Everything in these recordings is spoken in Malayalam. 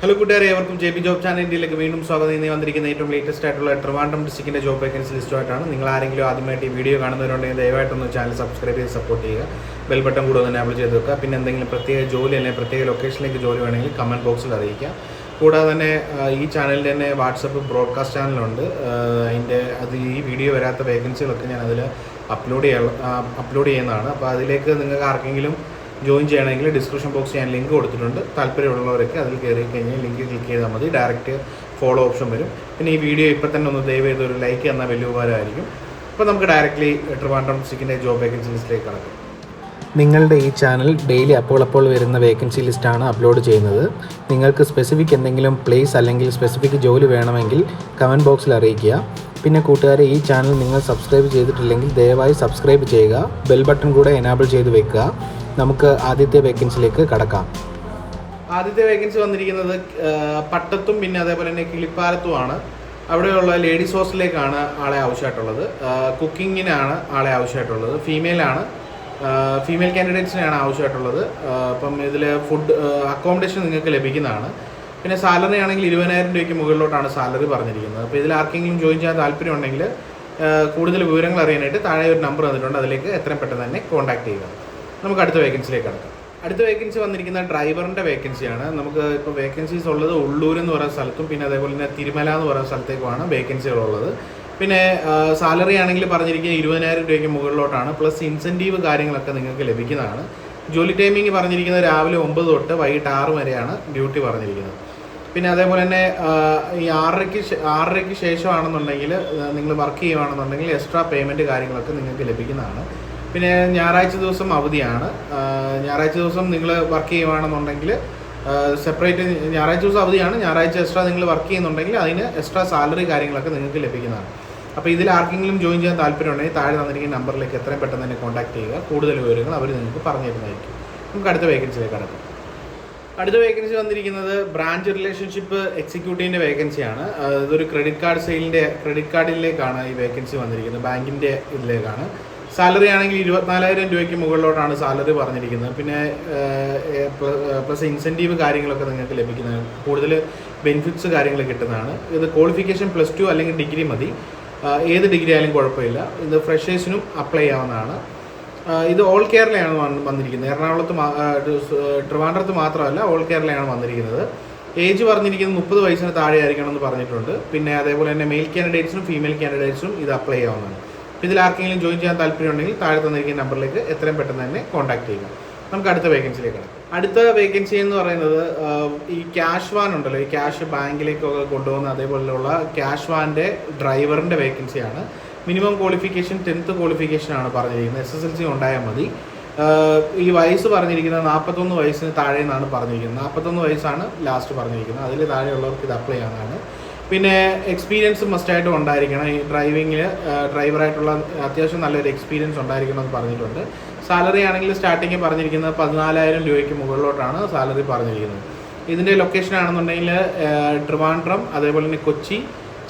ഹലോ കൂട്ടുകാരെ ഏവർക്കും ജെ ബി ജോബ് ഇന്ത്യയിലേക്ക് വീണ്ടും സ്വാഗതം. ഇന്ന് വന്നിരിക്കുന്ന ഏറ്റവും ലേറ്റസ്റ്റ് ആയിട്ടുള്ള ട്രിവാൻഡ്രം ഡിസ്ട്രിക്റ്റിന്റെ ജോബ് വേക്കൻസി ലിസ്റ്റുമായിട്ടാണ് നിങ്ങൾ ആരെങ്കിലും ആദ്യമായിട്ട് ഈ വീഡിയോ കാണുന്നവരുണ്ടെങ്കിൽ ദയവായിട്ടൊന്ന് ചാനൽ സബ്സ്ക്രൈബ് ചെയ്ത് സപ്പോർട്ട് ചെയ്യുക. ബെൽ ബട്ടൺ കൂടെ ഒന്ന് എനാബിൾ ചെയ്ത് വെക്കുക. പിന്നെ എന്തെങ്കിലും പ്രത്യേക ജോലി അല്ലെങ്കിൽ പ്രത്യേക ലൊക്കേഷനിലേക്ക് ജോലി വേണമെങ്കിൽ കമന്റ് ബോക്സിൽ അറിയിക്കുക. കൂടാതെ തന്നെ ഈ ചാനലിന്റെ തന്നെ വാട്സപ്പ് ബ്രോഡ്കാസ്റ്റ് ചാനലുണ്ട് അതിന്റെ അത് ഈ വീഡിയോ വരാത്ത വേക്കൻസികളൊക്കെ ഞാൻ അതിൽ അപ്ലോഡ് ചെയ്യാൻ അപ്ലോഡ് ചെയ്യുന്നതാണ്. അപ്പോൾ അതിലേക്ക് നിങ്ങൾക്ക് ആർക്കെങ്കിലും ജോയിൻ ചെയ്യണമെങ്കിൽ ഡിസ്ക്രിപ്ഷൻ ബോക്സ് ഞാൻ ലിങ്ക് കൊടുത്തിട്ടുണ്ട്. താല്പര്യമുള്ളവരൊക്കെ അതിൽ കയറി കഴിഞ്ഞാൽ ലിങ്ക് ക്ലിക്ക് ചെയ്താൽ മതി. ഡയറക്റ്റ് ഫോളോ ഓപ്ഷൻ വരും. പിന്നെ ഈ വീഡിയോ ഇപ്പം തന്നെ ഒന്ന് ദയവ് ചെയ്ത് ഒരു ലൈക്ക് തന്നാൽ വലിയ ഉപകാരമായിരിക്കും. അപ്പോൾ നമുക്ക് ഡയറക്റ്റ്ലി ട്രിവാൻഡ്രം സിക്കിന്റെ ജോബ് വേക്കൻസി ലിസ്റ്റിലേക്ക് കടക്കാം. നിങ്ങളുടെ ഈ ചാനൽ ഡെയിലി അപ്പോൾ അപ്പോൾ വരുന്ന വേക്കൻസി ലിസ്റ്റാണ് അപ്ലോഡ് ചെയ്യുന്നത്. നിങ്ങൾക്ക് സ്പെസിഫിക് എന്തെങ്കിലും പ്ലേസ് അല്ലെങ്കിൽ സ്പെസിഫിക് ജോലി വേണമെങ്കിൽ കമന്റ് ബോക്സിൽ അറിയിക്കുക. പിന്നെ കൂട്ടുകാരെ ഈ ചാനൽ നിങ്ങൾ സബ്സ്ക്രൈബ് ചെയ്തിട്ടില്ലെങ്കിൽ ദയവായി സബ്സ്ക്രൈബ് ചെയ്യുക. ബെൽ ബട്ടൺ കൂടെ എനാബിൾ ചെയ്ത് വെക്കുക. നമുക്ക് ആദ്യത്തെ വേക്കൻസിയിലേക്ക് കടക്കാം. ആദ്യത്തെ വേക്കൻസി വന്നിരിക്കുന്നത് പട്ടത്തും പിന്നെ അതേപോലെ തന്നെ കിളിപ്പാലത്തുമാണ്. അവിടെയുള്ള ലേഡീസ് ഹോസ്റ്റലിലേക്കാണ് ആളെ ആവശ്യമായിട്ടുള്ളത്. കുക്കിങ്ങിനാണ് ആളെ ആവശ്യമായിട്ടുള്ളത്. ഫീമെയിലാണ് ഫീമെയിൽ കാൻഡിഡേറ്റ്സിനാണ് ആവശ്യമായിട്ടുള്ളത്. അപ്പം ഇതിൽ ഫുഡ് അക്കോമഡേഷൻ നിങ്ങൾക്ക് ലഭിക്കുന്നതാണ്. പിന്നെ സാലറി ആണെങ്കിൽ ഇരുപതിനായിരം രൂപയ്ക്ക് മുകളിലോട്ടാണ് സാലറി പറഞ്ഞിരിക്കുന്നത്. അപ്പോൾ ഇതിൽ ആർക്കെങ്കിലും ജോയിൻ ചെയ്യാൻ താല്പര്യമുണ്ടെങ്കിൽ കൂടുതൽ വിവരങ്ങൾ അറിയാനായിട്ട് താഴെ ഒരു നമ്പർ തന്നിട്ടുണ്ട്. അതിലേക്ക് എത്രയും പെട്ടെന്ന് തന്നെ കോൺടാക്ട് ചെയ്യുക. നമുക്ക് അടുത്ത വേക്കൻസിയിലേക്ക് കടക്കാം. അടുത്ത വേക്കൻസി വന്നിരിക്കുന്ന ഡ്രൈവറിന്റെ വേക്കൻസിയാണ് നമുക്ക് ഇപ്പോൾ വേക്കൻസീസ് ഉള്ളത് ഉള്ളൂർ എന്ന് പറയുന്ന സ്ഥലത്തും പിന്നെ അതേപോലെ തന്നെ തിരുമല എന്ന് പറയുന്ന സ്ഥലത്തേക്കുമാണ് വേക്കൻസികളുള്ളത് പിന്നെ സാലറി ആണെങ്കിൽ പറഞ്ഞിരിക്കുന്നത് ഇരുപതിനായിരം രൂപയ്ക്ക് മുകളിലോട്ടാണ് പ്ലസ് ഇൻസെന്റീവ് കാര്യങ്ങളൊക്കെ നിങ്ങൾക്ക് ലഭിക്കുന്നതാണ്. ജോലി ടൈമിംഗ് പറഞ്ഞിരിക്കുന്നത് രാവിലെ ഒമ്പത് തൊട്ട് വൈകിട്ട് ആറ് വരെയാണ് ഡ്യൂട്ടി പറഞ്ഞിരിക്കുന്നത്. പിന്നെ അതേപോലെ തന്നെ ഈ ആറരയ്ക്ക് ആറരയ്ക്ക് ശേഷമാണെന്നുണ്ടെങ്കിൽ നിങ്ങൾ വർക്ക് ചെയ്യുകയാണെന്നുണ്ടെങ്കിൽ എക്സ്ട്രാ പേയ്മെന്റ് കാര്യങ്ങളൊക്കെ നിങ്ങൾക്ക് ലഭിക്കുന്നതാണ്. പിന്നെ ഞായറാഴ്ച ദിവസം അവധിയാണ്. ഞായറാഴ്ച ദിവസം നിങ്ങൾ വർക്ക് ചെയ്യുകയാണെന്നുണ്ടെങ്കിൽ സെപ്പറേറ്റ് ഞായറാഴ്ച ദിവസം അവധിയാണ്. ഞായറാഴ്ച എക്സ്ട്രാ നിങ്ങൾ വർക്ക് ചെയ്യുന്നുണ്ടെങ്കിൽ അതിന് എക്സ്ട്രാ സാലറി കാര്യങ്ങളൊക്കെ നിങ്ങൾക്ക് ലഭിക്കുന്നതാണ്. അപ്പോൾ ഇതിൽ ആർക്കെങ്കിലും ജോയിൻ ചെയ്യാൻ താല്പര്യമുണ്ടെങ്കിൽ താഴെ തന്നിരിക്കുന്ന നമ്പറിലേക്ക് എത്രയും പെട്ടെന്ന് തന്നെ കോൺടാക്ട് ചെയ്യുക. കൂടുതൽ വിവരങ്ങൾ അവർ നിങ്ങൾക്ക് പറഞ്ഞു തരുന്നതായിരിക്കും. നമുക്ക് അടുത്ത വേക്കൻസിയിലേക്ക് കടക്കാം. അടുത്ത വേക്കൻസി വന്നിരിക്കുന്നത് ബ്രാഞ്ച് റിലേഷൻഷിപ്പ് എക്സിക്യൂട്ടീവിന്റെ വേക്കൻസിയാണ് ഇതൊരു ക്രെഡിറ്റ് കാർഡ് സെയിലിന്റെ ക്രെഡിറ്റ് കാർഡിലേക്കാണ് ഈ വേക്കൻസി വന്നിരിക്കുന്നത്. ബാങ്കിന്റെ ഇതിലേക്കാണ്. സാലറി ആണെങ്കിൽ ഇരുപത്തിനാലായിരം രൂപയ്ക്ക് മുകളിലോട്ടാണ് സാലറി പറഞ്ഞിരിക്കുന്നത്. പിന്നെ പ്ലസ് ഇൻസെന്റീവ് കാര്യങ്ങളൊക്കെ നിങ്ങൾക്ക് ലഭിക്കുന്നതാണ് കൂടുതൽ ബെനിഫിറ്റ്സ് കാര്യങ്ങൾ കിട്ടുന്നതാണ്. ഇത് ക്വാളിഫിക്കേഷൻ പ്ലസ് ടു അല്ലെങ്കിൽ ഡിഗ്രി മതി. ഏത് ഡിഗ്രി ആയാലും കുഴപ്പമില്ല. ഇത് ഫ്രഷേഴ്സിനും അപ്ലൈ ചെയ്യാവുന്നതാണ്. ഇത് ഓൾ കേരളയാണ് വന്നിരിക്കുന്നത്. എറണാകുളത്ത് ട്രിവാൻഡ്രത്ത് മാത്രമല്ല ഓൾ കേരളയാണ് വന്നിരിക്കുന്നത്. ഏജ് പറഞ്ഞിരിക്കുന്നത് മുപ്പത് വയസ്സിന് താഴെ ആയിരിക്കണം എന്ന് പറഞ്ഞിട്ടുണ്ട്. പിന്നെ അതേപോലെ തന്നെ മെയിൽ കാൻഡിഡേറ്റ്സിനും ഫീമെയിൽ കാൻഡിഡേറ്റ്സിനും ഇത് അപ്ലൈ അപ്പോൾ ഇതിൽ ആർക്കെങ്കിലും ജോയിൻ ചെയ്യാൻ താല്പര്യമുണ്ടെങ്കിൽ താഴെ തന്നിരിക്കുന്ന നമ്പറിലേക്ക് എത്രയും പെട്ടെന്ന് തന്നെ കോൺടാക്ട് ചെയ്യുക. നമുക്ക് അടുത്ത വേക്കൻസിയിലേക്ക് കിടക്കാം. അടുത്ത വേക്കൻസി എന്ന് പറയുന്നത് ഈ ക്യാഷ് വാൻ ഉണ്ടല്ലോ. ഈ ക്യാഷ് ബാങ്കിലേക്കൊക്കെ കൊണ്ടുപോകുന്ന അതേപോലെയുള്ള ക്യാഷ് വാന്റെ ഡ്രൈവറിന്റെ വേക്കൻസിയാണ് മിനിമം ക്വാളിഫിക്കേഷൻ ടെൻത്ത് ക്വാളിഫിക്കേഷൻ ആണ് പറഞ്ഞിരിക്കുന്നത്. എസ് എസ് എൽ സി ഉണ്ടായാൽ മതി. ഈ വയസ്സ് പറഞ്ഞിരിക്കുന്നത് നാൽപ്പത്തൊന്ന് വയസ്സിന് താഴെ എന്നാണ് പറഞ്ഞിരിക്കുന്നത്. നാൽപ്പത്തൊന്ന് വയസ്സാണ് ലാസ്റ്റ് പറഞ്ഞിരിക്കുന്നത്. അതിൽ താഴെയുള്ളവർക്ക് ഇത് അപ്ലൈ ചെയ്യാവുന്നതാണ് പിന്നെ എക്സ്പീരിയൻസ് മസ്റ്റായിട്ടും ഉണ്ടായിരിക്കണം. ഈ ഡ്രൈവിങ്ങിൽ ഡ്രൈവറായിട്ടുള്ള അത്യാവശ്യം നല്ലൊരു എക്സ്പീരിയൻസ് ഉണ്ടായിരിക്കണം എന്ന് പറഞ്ഞിട്ടുണ്ട്. സാലറി ആണെങ്കിൽ സ്റ്റാർട്ടിങ് പറഞ്ഞിരിക്കുന്നത് പതിനാലായിരം രൂപയ്ക്ക് മുകളിലോട്ടാണ് സാലറി പറഞ്ഞിരിക്കുന്നത്. ഇതിന്റെ ലൊക്കേഷൻ ആണെന്നുണ്ടെങ്കിൽ ട്രിവാൻഡ്രം അതേപോലെ തന്നെ കൊച്ചി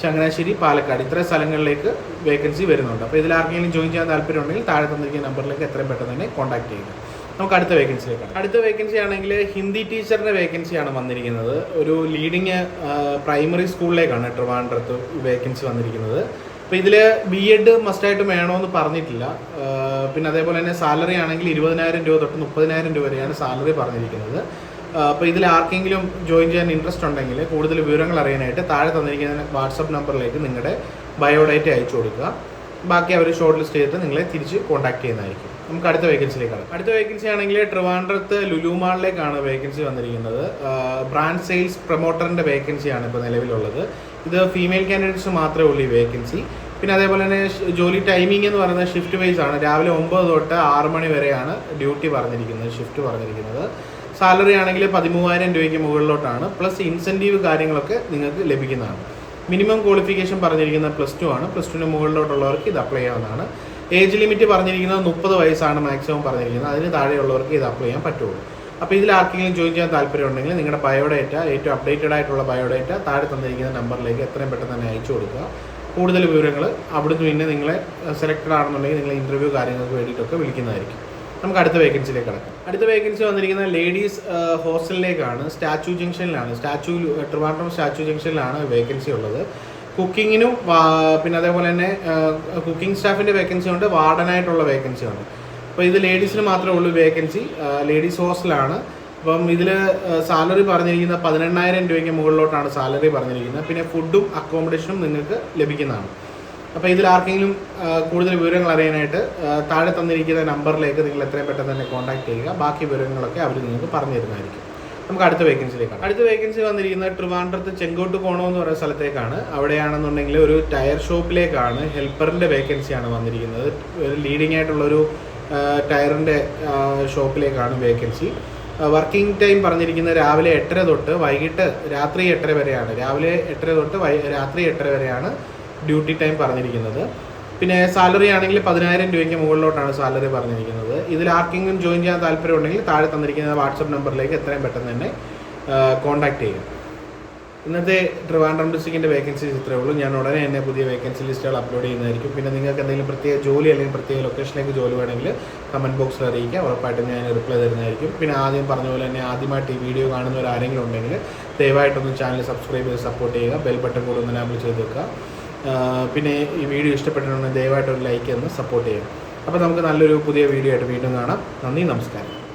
ചങ്ങനാശ്ശേരി പാലക്കാട് ഇത്ര സ്ഥലങ്ങളിലേക്ക് വേക്കൻസി വരുന്നുണ്ട്. അപ്പോൾ ഇതിൽ ആർക്കെങ്കിലും ജോയിൻ ചെയ്യാൻ താല്പര്യമുണ്ടെങ്കിൽ താഴെ തന്നിരിക്കുന്ന നമ്പറിലേക്ക് എത്രയും പെട്ടെന്ന് തന്നെ കോൺടാക്ട് ചെയ്യുക. നമുക്ക് അടുത്ത വേക്കൻസി അടുത്ത വേക്കൻസി ആണെങ്കിൽ ഹിന്ദി ടീച്ചറിന്റെ വേക്കൻസിയാണ് വന്നിരിക്കുന്നത്. ഒരു ലീഡിങ് പ്രൈമറി സ്കൂളിലേക്കാണ് ട്രിവാൻഡ്രത്ത് വേക്കൻസി വന്നിരിക്കുന്നത്. അപ്പോൾ ഇതിൽ ബി എഡ് മസ്റ്റായിട്ടും വേണമെന്ന് പറഞ്ഞിട്ടില്ല പിന്നെ അതേപോലെ തന്നെ സാലറി ആണെങ്കിൽ ഇരുപതിനായിരം രൂപ തൊട്ട് മുപ്പതിനായിരം രൂപ വരെയാണ് സാലറി പറഞ്ഞിരിക്കുന്നത്. അപ്പോൾ ഇതിൽ ആർക്കെങ്കിലും ജോയിൻ ചെയ്യാൻ ഇൻട്രസ്റ്റ് ഉണ്ടെങ്കിൽ കൂടുതൽ വിവരങ്ങൾ അറിയാനായിട്ട് താഴെ തന്നിരിക്കുന്ന വാട്സപ്പ് നമ്പറിലേക്ക് നിങ്ങളുടെ ബയോഡേറ്റ അയച്ചു കൊടുക്കുക. ബാക്കി അവർ ഷോർട്ട് ലിസ്റ്റ് ചെയ്തിട്ട് നിങ്ങളെ തിരിച്ച് കോൺടാക്ട് ചെയ്യുന്നതായിരിക്കും. നമുക്ക് അടുത്ത വേക്കൻസിയിലേക്കാണ് അടുത്ത വേക്കൻസി ആണെങ്കിൽ ട്രിവാൻഡ്രത്ത് ലുലു മാളിലേക്കാണ് വേക്കൻസി വന്നിരിക്കുന്നത്. ബ്രാൻഡ് സെയിൽസ് പ്രൊമോട്ടറിന്റെ വേക്കൻസിയാണ് ഇപ്പോൾ നിലവിലുള്ളത്. ഇത് ഫീമെയിൽ കാൻഡിഡേറ്റ്സ് മാത്രമേ ഉള്ളൂ ഈ വേക്കൻസി പിന്നെ അതേപോലെ തന്നെ ജോലി ടൈമിംഗ് എന്ന് പറയുന്നത് ഷിഫ്റ്റ് വൈസ് ആണ്. രാവിലെ ഒമ്പത് തൊട്ട് ആറ് മണി വരെയാണ് ഡ്യൂട്ടി പറഞ്ഞിരിക്കുന്നത് ഷിഫ്റ്റ് പറഞ്ഞിരിക്കുന്നത്. സാലറി ആണെങ്കിൽ പതിമൂവായിരം രൂപയ്ക്ക് മുകളിലോട്ടാണ്. പ്ലസ് ഇൻസെന്റീവ് കാര്യങ്ങളൊക്കെ നിങ്ങൾക്ക് ലഭിക്കുന്നതാണ്. മിനിമം ക്വാളിഫിക്കേഷൻ പറഞ്ഞിരിക്കുന്നത് പ്ലസ് ടു ആണ്. പ്ലസ് ടുവിന് മുകളിലോട്ടുള്ളവർക്ക് ഇത് അപ്ലൈ ചെയ്യാവുന്നതാണ്. ഏജ് ലിമിറ്റ് പറഞ്ഞിരിക്കുന്നത് മുപ്പത് വയസ്സാണ് മാക്സിമം പറഞ്ഞിരിക്കുന്നത്. അതിന് താഴെയുള്ളവർക്ക് ഇത് അപ്ലൈ ചെയ്യാൻ പറ്റുള്ളൂ. അപ്പോൾ ഇതിൽ ആർക്കെങ്കിലും ജോയിൻ ചെയ്യാൻ താല്പര്യമുണ്ടെങ്കിൽ നിങ്ങളുടെ ബയോഡേറ്റ ഏറ്റവും അപ്ഡേറ്റഡ് ആയിട്ടുള്ള ബയോഡേറ്റ താഴെ തന്നിരിക്കുന്ന നമ്പറിലേക്ക് എത്രയും പെട്ടെന്ന് തന്നെ അയച്ചു കൊടുക്കുക. കൂടുതൽ വിവരങ്ങൾ അവിടുന്ന് പിന്നെ നിങ്ങളെ സെലക്റ്റഡ് ആണെന്നുണ്ടെങ്കിൽ നിങ്ങളെ ഇന്റർവ്യൂ കാര്യങ്ങൾക്ക് വേണ്ടിയിട്ടൊക്കെ വിളിക്കുന്നതായിരിക്കും. നമുക്ക് അടുത്ത വേക്കൻസിയിലേക്ക് കിടക്കാം. അടുത്ത വേക്കൻസി വന്നിരിക്കുന്ന ലേഡീസ് ഹോസ്റ്റലിലേക്കാണ് സ്റ്റാച്ചു ജംഗ്ഷനിലാണ്. സ്റ്റാച്ചു ട്രിവാൻഡ്രം സ്റ്റാച്ചു ജംഗ്ഷനിലാണ് വേക്കൻസി ഉള്ളത്. കുക്കിങ്ങിനും പിന്നെ അതേപോലെ തന്നെ കുക്കിംഗ് സ്റ്റാഫിന്റെ വേക്കൻസി ഉണ്ട് വാർഡനായിട്ടുള്ള വേക്കൻസി ഉണ്ട്. അപ്പോൾ ഇത് ലേഡീസിന് മാത്രമേ ഉള്ളൂ വേക്കൻസി ലേഡീസ് ഹോസ്റ്റലാണ്. അപ്പം ഇതിൽ സാലറി പറഞ്ഞിരിക്കുന്ന പതിനെണ്ണായിരം രൂപയ്ക്ക് മുകളിലോട്ടാണ് സാലറി പറഞ്ഞിരിക്കുന്നത്. പിന്നെ ഫുഡും അക്കോമഡേഷനും നിങ്ങൾക്ക് ലഭിക്കുന്നതാണ്. അപ്പോൾ ഇതിൽ ആർക്കെങ്കിലും കൂടുതൽ വിവരങ്ങൾ അറിയാനായിട്ട് താഴെ തന്നിരിക്കുന്ന നമ്പറിലേക്ക് നിങ്ങൾ എത്രയും പെട്ടെന്ന് തന്നെ കോൺടാക്ട് ചെയ്യുക. ബാക്കി വിവരങ്ങളൊക്കെ അവർ നിങ്ങൾക്ക് പറഞ്ഞു തരുന്നതായിരിക്കും. നമുക്ക് അടുത്ത വേക്കൻസിയിലേക്കാണ് അടുത്ത വേക്കൻസി വന്നിരിക്കുന്നത് ട്രിവാൻഡ്രത്ത് ചെങ്കോട്ട് കോണം എന്ന് പറയുന്ന സ്ഥലത്തേക്കാണ്. അവിടെയാണെന്നുണ്ടെങ്കിൽ ഒരു ടയർ ഷോപ്പിലേക്കാണ് ഹെൽപ്പറിന്റെ വേക്കൻസിയാണ് വന്നിരിക്കുന്നത്. ഒരു ലീഡിംഗ് ആയിട്ടുള്ളൊരു ടയറിന്റെ ഷോപ്പിലേക്കാണ് വേക്കൻസി വർക്കിംഗ് ടൈം പറഞ്ഞിരിക്കുന്നത് രാവിലെ എട്ടര തൊട്ട് വൈകിട്ട് രാത്രി എട്ടര വരെയാണ്. രാവിലെ എട്ടര തൊട്ട് രാത്രി എട്ടര വരെയാണ് ഡ്യൂട്ടി ടൈം പറഞ്ഞിരിക്കുന്നത്. പിന്നെ സാലറി ആണെങ്കിൽ പതിനായിരം രൂപയ്ക്ക് മുകളിലോട്ടാണ് സാലറി പറഞ്ഞിരിക്കുന്നത്. ഇതിൽ ആർക്കെങ്കിലും ജോയിൻ ചെയ്യാൻ താല്പര്യം ഉണ്ടെങ്കിൽ താഴെ തന്നിരിക്കുന്ന വാട്സപ്പ് നമ്പറിലേക്ക് എത്രയും പെട്ടെന്ന് തന്നെ കോൺടാക്ട് ചെയ്യുക ഇന്നത്തെ ട്രിവാൻഡ്രം ഡിസ്ട്രിക്റ്റിന്റെ വേക്കൻസീസ് ഇത്രയേ ഉള്ളൂ. ഞാൻ ഉടനെ തന്നെ പുതിയ വേക്കൻസി ലിസ്റ്റുകൾ അപ്ലോഡ് ചെയ്യുന്നതായിരിക്കും. പിന്നെ നിങ്ങൾക്ക് എന്തെങ്കിലും പ്രത്യേക ജോലി അല്ലെങ്കിൽ പ്രത്യേക ലൊക്കേഷനിലേക്ക് ജോലി വേണമെങ്കിൽ കമന്റ് ബോക്സിൽ അറിയിക്കുക ഉറപ്പായിട്ടും ഞാൻ റിപ്ലൈ തരുന്നതായിരിക്കും. പിന്നെ ആദ്യം പറഞ്ഞ പോലെ തന്നെ ആദ്യമായിട്ട് ഈ വീഡിയോ കാണുന്നവർ ആരെങ്കിലും ഉണ്ടെങ്കിൽ ദയവായിട്ടൊന്ന് ചാനൽ സബ്സ്ക്രൈബ് ചെയ്ത് സപ്പോർട്ട് ചെയ്യുക. ബെൽ ബട്ടൺ കൂടെ ഒന്ന് എനാബിൾ ചെയ്ത് വെക്കുക. പിന്നെ ഈ വീഡിയോ ഇഷ്ടപ്പെട്ടിട്ടുണ്ടെങ്കിൽ ദയവായിട്ട് ഒരു ലൈക്ക് എന്ന് സപ്പോർട്ട് ചെയ്യുക അപ്പോൾ നമുക്ക് നല്ലൊരു പുതിയ വീഡിയോ ആയിട്ട് വീണ്ടും കാണാം. നന്ദി നമസ്കാരം.